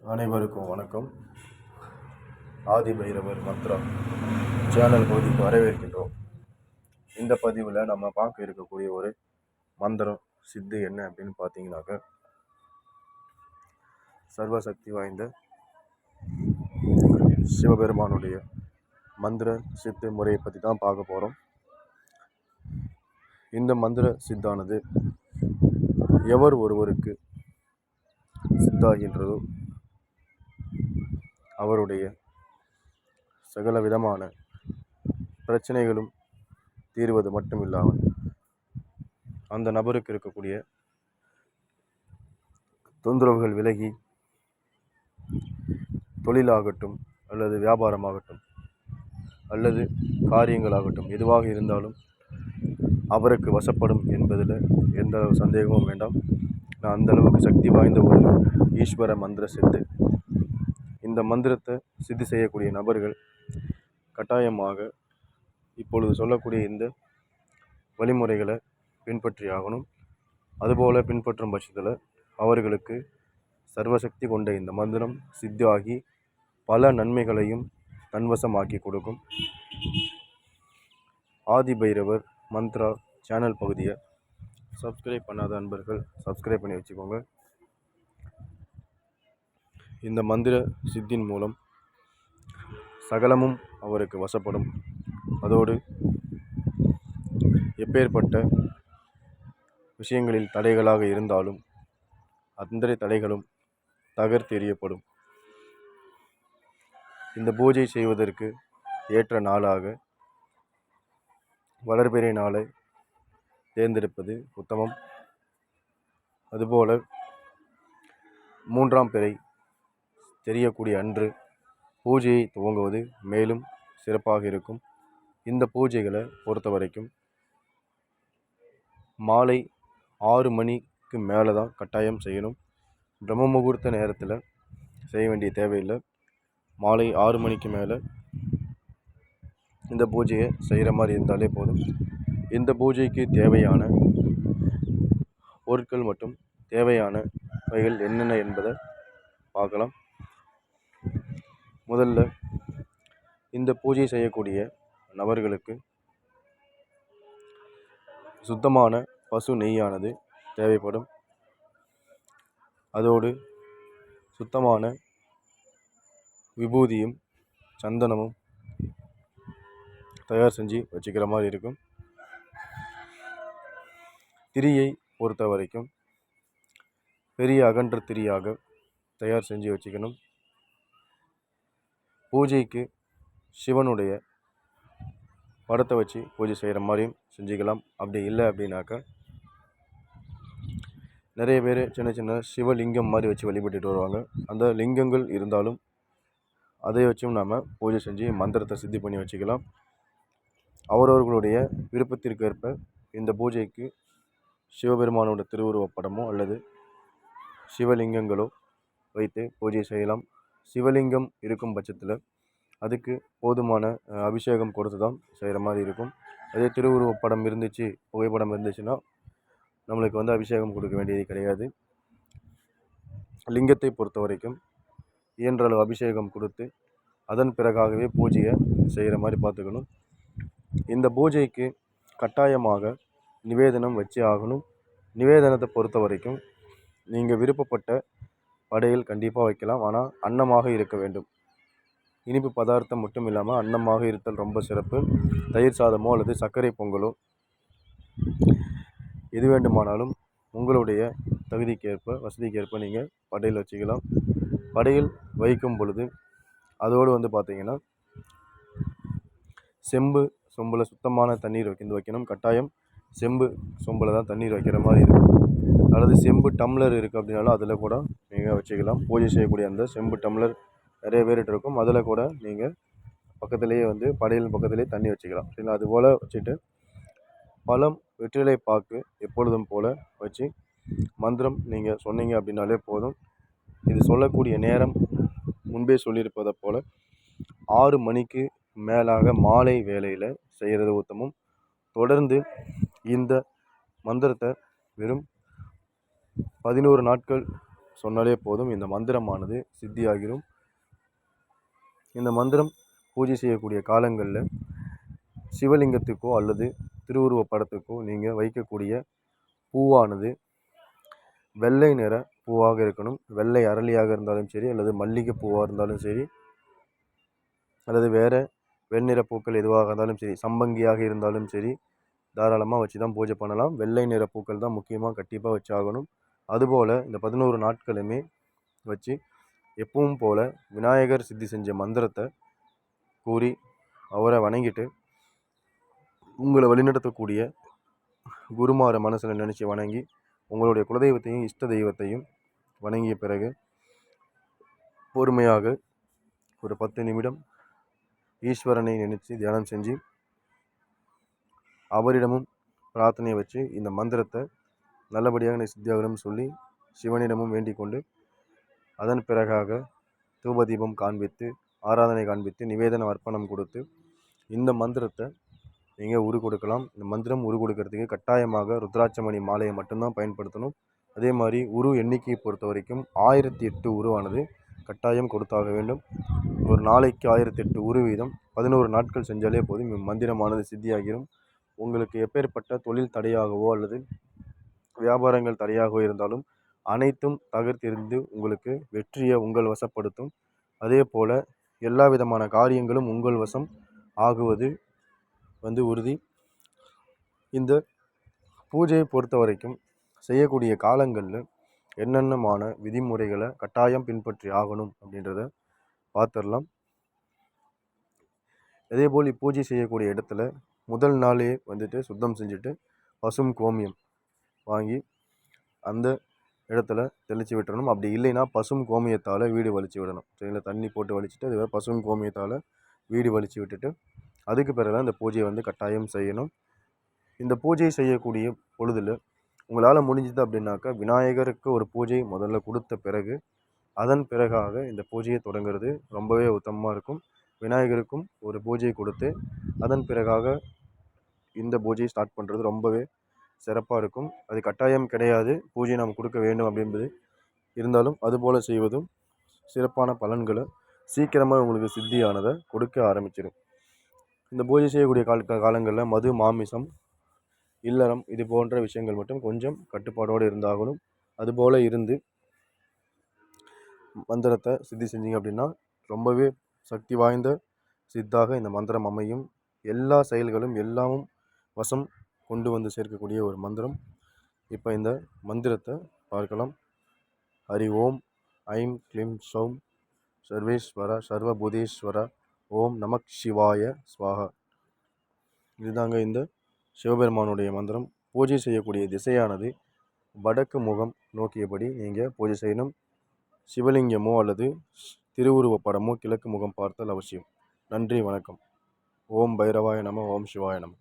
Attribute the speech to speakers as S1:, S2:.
S1: அனைவருக்கும் வணக்கம். ஆதி பைரவர் மந்த்ரா சேனல் பகுதிக்கு வரவேற்கின்றோம். இந்த பதிவில் நம்ம பார்க்க இருக்கக்கூடிய ஒரு மந்திரம் சித்து என்ன அப்படின்னு பார்த்தீங்கன்னாக்க சர்வசக்தி வாய்ந்த சிவபெருமானுடைய மந்திர சித்து முறையை பற்றி தான் பார்க்க போகிறோம் இந்த மந்திர சித்தானது எவர் ஒருவருக்கு சித்தாகின்றதோ அவருடைய சகல விதமான பிரச்சனைகளும் தீர்வது மட்டும் இல்லாமல் அந்த நபருக்கு இருக்கக்கூடிய தொந்தரவுகள் விலகி தொழிலாகட்டும் அல்லது வியாபாரமாகட்டும் அல்லது காரியங்களாகட்டும் எதுவாக இருந்தாலும் அவருக்கு வசப்படும் என்பதில் எந்த சந்தேகமும் வேண்டாம். நான் அந்த அளவுக்கு சக்தி வாய்ந்த ஒரு ஈஸ்வர மந்திர சித்து இந்த மந்திரத்தை சித்தி செய்யக்கூடிய நபர்கள் கட்டாயமாக இப்பொழுது சொல்லக்கூடிய இந்த வழிமுறைகளை பின்பற்றி ஆகணும். அதுபோல் பின்பற்றும் பட்சத்தில் அவர்களுக்கு சர்வசக்தி கொண்ட இந்த மந்திரம் சித்தாகி பல நன்மைகளையும் தன்வசமாக்கி கொடுக்கும். ஆதி பைரவர் மந்த்ரா சேனல் பகுதியை சப்ஸ்கிரைப் பண்ணாத அன்பர்கள் சப்ஸ்கிரைப் பண்ணி வச்சுக்கோங்க. இந்த மந்திர சித்தின் மூலம் சகலமும் அவருக்கு வசப்படும். அதோடு எப்பேற்பட்ட விஷயங்களில் தடைகளாக இருந்தாலும் அந்த தடைகளும் தகர்த்தெறியப்படும். இந்த பூஜை செய்வதற்கு ஏற்ற நாளாக வளர்பிறை நாளை தேர்ந்தெடுப்பது உத்தமம். அதுபோல மூன்றாம் பிறை தெரியக்கூடிய அன்று பூஜையை துவங்குவது மேலும் சிறப்பாக இருக்கும். இந்த பூஜைகளை பொறுத்த வரைக்கும் மாலை ஆறு மணிக்கு மேலே தான் கட்டாயம் செய்யணும். பிரம்ம முகூர்த்த நேரத்தில் செய்ய வேண்டிய தேவையில்லை. மாலை ஆறு மணிக்கு மேலே இந்த பூஜையை செய்கிற மாதிரி இருந்தாலே போதும். இந்த பூஜைக்கு தேவையான பொருட்கள் மற்றும் தேவையான வகைகள் என்னென்ன என்பதை பார்க்கலாம். முதல்ல இந்த பூஜை செய்யக்கூடிய நபர்களுக்கு சுத்தமான பசு நெய்யானது தேவைப்படும். அதோடு சுத்தமான விபூதியும் சந்தனமும் தயார் செஞ்சு வச்சுக்கிற மாதிரி இருக்கும். திரியை பொறுத்த வரைக்கும் பெரிய அகன்ற திரியாக தயார் செஞ்சு வச்சுக்கணும். பூஜைக்கு சிவனுடைய படத்தை வச்சு பூஜை செய்கிற மாதிரியும் செஞ்சுக்கலாம். அப்படி இல்லை அப்படின்னாக்கா நிறைய பேர் சின்ன சின்ன சிவலிங்கம் மாதிரி வச்சு வழிபட்டுட்டு வருவாங்க. அந்த லிங்கங்கள் இருந்தாலும் அதை வச்சும் நாம் பூஜை செஞ்சு மந்திரத்தை சித்தி பண்ணி வச்சுக்கலாம். அவரவர்களுடைய விருப்பத்திற்கு ஏற்ப இந்த பூஜைக்கு சிவபெருமானோட திருவுருவப் படமோ அல்லது சிவலிங்கங்களோ வைத்து பூஜை செய்யலாம். சிவலிங்கம் இருக்கும் பட்சத்தில் அதுக்கு போதுமான அபிஷேகம் கொடுத்து தான் செய்கிற மாதிரி இருக்கும். அதே திருவுருவப் படம் இருந்துச்சு புகைப்படம் இருந்துச்சுன்னா நம்மளுக்கு வந்து அபிஷேகம் கொடுக்க வேண்டியது கிடையாது. லிங்கத்தை பொறுத்த வரைக்கும் இயன்ற அளவு அபிஷேகம் கொடுத்து அதன் பிறகாகவே பூஜையை செய்கிற மாதிரி பார்த்துக்கணும் இந்த பூஜைக்கு கட்டாயமாக நிவேதனம் வச்சே ஆகணும். நிவேதனத்தை பொறுத்த வரைக்கும் நீங்கள் விருப்பப்பட்ட படையில் கண்டிப்பாக வைக்கலாம். ஆனால் அன்னமாக இருக்க வேண்டும். இனிப்பு பதார்த்தம் மட்டும் இல்லாமல் அன்னமாக இருத்தல் ரொம்ப சிறப்பு. தயிர் சாதமோ அல்லது சர்க்கரை பொங்கலோ எது வேண்டுமானாலும் உங்களுடைய தகுதிக்கேற்ப வசதிக்கேற்ப நீங்கள் படையில் வச்சுக்கலாம். படையில் வைக்கும் பொழுது அதோடு வந்து பார்த்தீங்கன்னா செம்பு சொம்பில் சுத்தமான தண்ணீர் வைக்க வைக்கணும். கட்டாயம் செம்பு சொம்பில் தான் தண்ணீர் வைக்கிற மாதிரி இருக்கும். அல்லது செம்பு டம்ளர் இருக்குது அப்படின்னாலும் அதில் கூட நீங்கள் வச்சுக்கலாம். பூஜை செய்யக்கூடிய அந்த செம்பு டம்ளர் நிறைய பேர்கிட்ட இருக்கும். அதில் கூட நீங்கள் பக்கத்துலேயே வந்து படையல் பக்கத்துலேயே தண்ணி வச்சுக்கலாம். சரிங்களா அதுபோல் வச்சுட்டு பழம் வெற்றிலை பாக்கு எப்பொழுதும் போல் வச்சு மந்திரம் நீங்கள் சொன்னீங்க அப்படின்னாலே போதும். இது சொல்லக்கூடிய நேரம் முன்பே சொல்லியிருப்பதை போல் ஆறு மணிக்கு மேலாக மாலை வேளையில் செய்கிறது உத்தமம். தொடர்ந்து இந்த மந்திரத்தை வெறும் பதினோரு நாட்கள் சொன்னாலே போதும். இந்த மந்திரமானது சித்தியாகிடும் இந்த மந்திரம் பூஜை செய்யக்கூடிய காலங்களில் சிவலிங்கத்துக்கோ அல்லது திருவுருவ படத்துக்கோ நீங்கள் வைக்கக்கூடிய பூவானது வெள்ளை நிற பூவாக இருக்கணும். வெள்ளை அரளியாக இருந்தாலும் சரி அல்லது மல்லிகை பூவாக இருந்தாலும் சரி அல்லது வேறு வெண்ணிற பூக்கள் எதுவாக இருந்தாலும் சரி சம்பங்கியாக இருந்தாலும் சரி தாராளமாக வச்சு தான் பூஜை பண்ணலாம். வெள்ளை நிற பூக்கள் தான் முக்கியமாக கண்டிப்பாக வச்சாகணும். அதுபோல் இந்த பதினோரு நாட்களுமே வச்சு எப்பவும் போல் விநாயகர் சித்தி செஞ்ச மந்திரத்தை கூறி அவரை வணங்கிட்டு உங்களை வழிநடத்தக்கூடிய குருமாரை மனசில் நினச்சி வணங்கி உங்களுடைய குலதெய்வத்தையும் இஷ்ட தெய்வத்தையும் வணங்கிய பிறகு பொறுமையாக ஒரு பத்து நிமிடம் ஈஸ்வரனை நினச்சி தியானம் செஞ்சு அவரிடமும் பிரார்த்தனையை வச்சு இந்த மந்திரத்தை நல்லபடியாக நீ சித்தியாகணும்னு சொல்லி சிவனிடமும் வேண்டிக் கொண்டு அதன் பிறகாக தூபதீபம் காண்பித்து ஆராதனை காண்பித்து நிவேதன அர்ப்பணம் கொடுத்து இந்த மந்திரத்தை நீங்கள் உரு கொடுக்கலாம். இந்த மந்திரம் உரு கொடுக்கறதுக்கு கட்டாயமாக ருத்ராட்சமணி மாலையை மட்டும்தான் பயன்படுத்தணும். அதே மாதிரி உரு எண்ணிக்கையை பொறுத்த வரைக்கும் ஆயிரத்தி எட்டு உருவானது கட்டாயம் கொடுத்தாக வேண்டும். ஒரு நாளைக்கு ஆயிரத்தி எட்டு உரு வீதம் பதினோரு நாட்கள் செஞ்சாலே போதும். மந்திரமானது சித்தியாகிடும் உங்களுக்கு எப்பேற்பட்ட தொழில் தடையாகவோ அல்லது வியாபாரங்கள் தடையாக இருந்தாலும் அனைத்தும் தகர்த்தெறிந்து உங்களுக்கு வெற்றியை உங்கள் வசப்படுத்தும். அதே போல் எல்லா விதமான காரியங்களும் உங்கள் வசம் ஆகுவது வந்து உறுதி. இந்த பூஜையை பொறுத்த வரைக்கும் செய்யக்கூடிய காலங்களில் என்னென்னமான விதிமுறைகளை கட்டாயம் பின்பற்றி ஆகணும் அப்படின்றத பார்த்துடலாம் அதேபோல் இப்பூஜை செய்யக்கூடிய இடத்துல முதல் நாளே வந்துட்டு சுத்தம் செஞ்சுட்டு பசும் கோமியம் வாங்கி அந்த இடத்துல தெளித்து விட்டுறணும். அப்படி இல்லைன்னா பசும் கோமியத்தால் வீடு வலித்து விடணும். சரிங்களா தண்ணி போட்டு வலிச்சுட்டு அதுவே பசும் கோமியத்தால் வீடு வலித்து விட்டுட்டு அதுக்கு பிறகு தான் இந்த பூஜையை வந்து கட்டாயம் செய்யணும். இந்த பூஜை செய்யக்கூடிய பொழுதில் உங்களால் முடிஞ்சது அப்படின்னாக்கா விநாயகருக்கு ஒரு பூஜை முதல்ல கொடுத்த பிறகு அதன் பிறகாக இந்த பூஜையை தொடங்குறது ரொம்பவே உத்தமமாக இருக்கும். விநாயகருக்கும் ஒரு பூஜை கொடுத்து அதன் பிறகாக இந்த பூஜையை ஸ்டார்ட் பண்ணுறது ரொம்பவே சிறப்பாக இருக்கும். அது கட்டாயம் கிடையாது. பூஜை நாம் கொடுக்க வேண்டும் அப்படின்பது இருந்தாலும் அதுபோல் செய்வதும் சிறப்பான பலன்களை சீக்கிரமாக உங்களுக்கு சித்தியானதை கொடுக்க ஆரம்பிச்சிடும் இந்த பூஜை செய்யக்கூடிய கால காலங்களில் மது மாமிசம் இல்லறம் இது போன்ற விஷயங்கள் மட்டும் கொஞ்சம் கட்டுப்பாடோடு இருந்தாகணும். அதுபோல் இருந்து மந்திரத்தை சித்தி செஞ்சீங்க அப்படின்னா ரொம்பவே சக்தி வாய்ந்த சித்தாக இந்த மந்திரம் அமையும். எல்லா செயல்களும் எல்லாமும் வசம் கொண்டு வந்து சேர்க்கக்கூடிய ஒரு மந்திரம். இப்போ இந்த மந்திரத்தை பார்க்கலாம். ஹரி ஓம் ஐம் க்ளீம் சௌம் சர்வேஸ்வர சர்வபூதேஸ்வர ஓம் நமக் சிவாய ஸ்வாகா இதுதாங்க இந்த சிவபெருமானுடைய மந்திரம். பூஜை செய்யக்கூடிய திசையானது வடக்கு முகம் நோக்கியபடி நீங்கள் பூஜை செய்யணும். சிவலிங்கமோ அல்லது திருவுருவப் படமோ கிழக்கு முகம் பார்த்தல் அவசியம். நன்றி வணக்கம். ஓம் பைரவாய நம ஓம் சிவாய நம.